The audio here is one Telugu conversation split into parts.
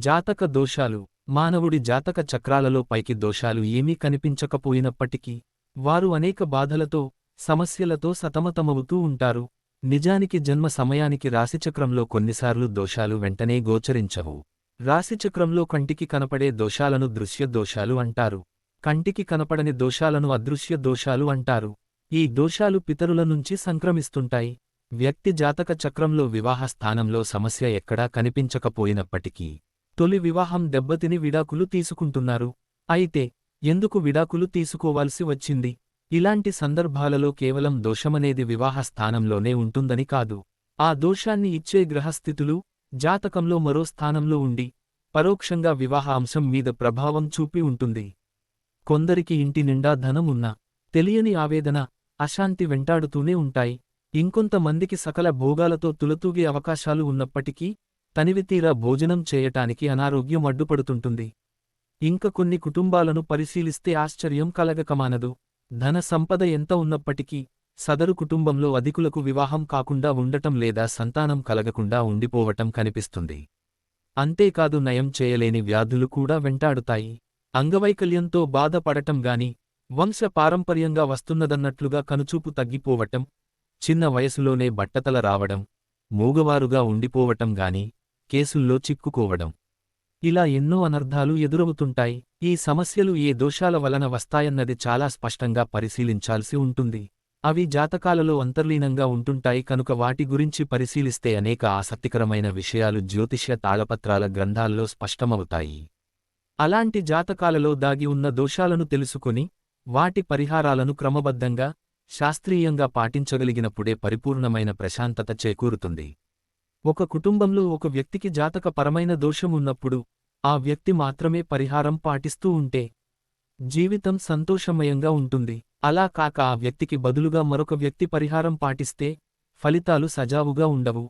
జాతక దోషాలు. మానవుడి జాతక చక్రాలలో పైకి దోషాలు ఏమీ కనిపించకపోయినప్పటికీ వారు అనేక బాధలతో సమస్యలతో సతమతమవుతూ ఉంటారు. నిజానికి జన్మ సమయానికి రాశిచక్రంలో కొన్నిసార్లు దోషాలు వెంటనే గోచరించవు. రాశిచక్రంలో కంటికి కనపడే దోషాలను దృశ్య దోషాలు అంటారు. కంటికి కనపడని దోషాలను అదృశ్య దోషాలు అంటారు. ఈ దోషాలు పితరుల నుంచి సంక్రమిస్తుంటాయి. వ్యక్తి జాతక చక్రంలో వివాహ స్థానంలో సమస్య ఎక్కడా కనిపించకపోయినప్పటికీ తొలి వివాహం దెబ్బతిని విడాకులు తీసుకుంటున్నారు. అయితే ఎందుకు విడాకులు తీసుకోవాల్సి వచ్చింది? ఇలాంటి సందర్భాలలో కేవలం దోషమనేది వివాహ స్థానంలోనే ఉంటుందని కాదు. ఆ దోషాన్ని ఇచ్చే గ్రహస్థితులు జాతకంలో మరో స్థానంలో ఉండి పరోక్షంగా వివాహ అంశం మీద ప్రభావం చూపి ఉంటుంది. కొందరికి ఇంటి నిండా ధనం ఉన్నా తెలియని ఆవేదన అశాంతి వెంటాడుతూనే ఉంటాయి. ఇంకొంతమందికి సకల భోగాలతో తులతూగే అవకాశాలు ఉన్నప్పటికీ తనివితీరా భోజనం చేయటానికి అనారోగ్యం అడ్డుపడుతుంటుంది. ఇంక కొన్ని కుటుంబాలను పరిశీలిస్తే ఆశ్చర్యం కలగకమానదు. ధన సంపద ఎంత ఉన్నప్పటికీ సదరు కుటుంబంలో అధికులకు వివాహం కాకుండా ఉండటం లేదా సంతానం కలగకుండా ఉండిపోవటం కనిపిస్తుంది. అంతేకాదు నయం చేయలేని వ్యాధులు కూడా వెంటాడుతాయి. అంగవైకల్యంతో బాధపడటం గాని వంశ పారంపర్యంగా వస్తున్నదన్నట్లుగా కనుచూపు తగ్గిపోవటం చిన్న వయసులోనే బట్టతల రావడం మూగవారుగా ఉండిపోవటం గాని కేసుల్లో చిక్కుకోవడం. ఇలా ఎన్నో అనర్ధాలు ఎదురవుతుంటాయి. ఈ సమస్యలు ఏ దోషాల వలన వస్తాయన్నది చాలా స్పష్టంగా పరిశీలించాల్సి ఉంటుంది. అవి జాతకాలలో అంతర్లీనంగా ఉంటుంటాయి కనుక వాటి గురించి పరిశీలిస్తే అనేక ఆసక్తికరమైన విషయాలు జ్యోతిష్య తాళపత్రాల గ్రంథాల్లో స్పష్టమవుతాయి. అలాంటి జాతకాలలో దాగి ఉన్న దోషాలను తెలుసుకుని వాటి పరిహారాలను క్రమబద్ధంగా శాస్త్రీయంగా పాటించగలిగినప్పుడే పరిపూర్ణమైన ప్రశాంతత చేకూరుతుంది. ఒక కుటుంబంలో ఒక వ్యక్తికి జాతక పరమైన దోషం ఉన్నప్పుడు ఆ వ్యక్తి మాత్రమే పరిహారం పాటిస్తూ ఉంటే జీవితం సంతోషమయంగా ఉంటుంది. అలా కాక ఆ వ్యక్తికి బదులుగా మరొక వ్యక్తి పరిహారం పాటిస్తే ఫలితాలు సజావుగా ఉండవు.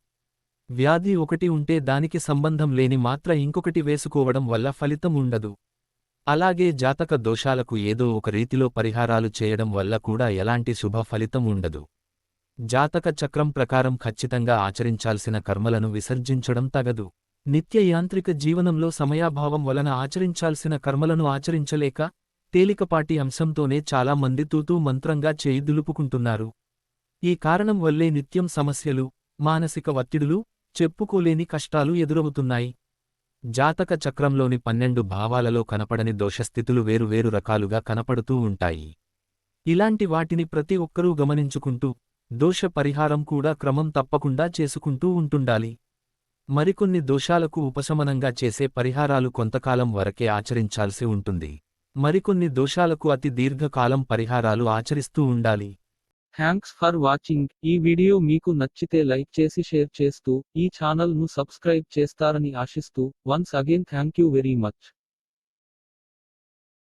వ్యాధి ఒకటి ఉంటే దానికి సంబంధం లేని మాత్ర ఇంకొకటి వేసుకోవడం వల్ల ఫలితం ఉండదు. అలాగే జాతక దోషాలకు ఏదో ఒక రీతిలో పరిహారాలు చేయడం వల్ల కూడా ఎలాంటి శుభ ఫలితం ఉండదు. జాతక చక్రం ప్రకారం ఖచ్చితంగా ఆచరించాల్సిన కర్మలను విసర్జించడం తగదు. నిత్య యాంత్రిక జీవనంలో సమయాభావం వలన ఆచరించాల్సిన కర్మలను ఆచరించలేక తేలికపాటి అంశంతోనే చాలా మంది తూతూ మంత్రంగా చేయి దులుపుకుంటున్నారు. ఈ కారణం వల్లే నిత్యం సమస్యలు మానసిక ఒత్తిడులు చెప్పుకోలేని కష్టాలు ఎదురవుతున్నాయి. జాతక చక్రంలోని పన్నెండు భావాలలో కనపడని దోషస్థితులు వేరువేరు రకాలుగా కనపడుతూ ఉంటాయి. ఇలాంటి వాటిని ప్రతి ఒక్కరూ గమనించుకుంటూ దోష పరిహారం కూడా క్రమం తప్పకుండా చేసుకుంటూ ఉంటుండాలి. మరికొన్ని దోషాలకు ఉపశమనంగా చేసే పరిహారాలు కొంతకాలం వరకే ఆచరించాల్సి ఉంటుంది. మరికొన్ని దోషాలకు అతి దీర్ఘకాలం పరిహారాలు ఆచరిస్తూ ఉండాలి. థ్యాంక్స్ ఫర్ వాచింగ్ ఈ వీడియో మీకు నచ్చితే లైక్ చేసి షేర్ చేస్తూ ఈ ఛానల్ను సబ్స్క్రైబ్ చేస్తారని ఆశిస్తూ once again thank you very much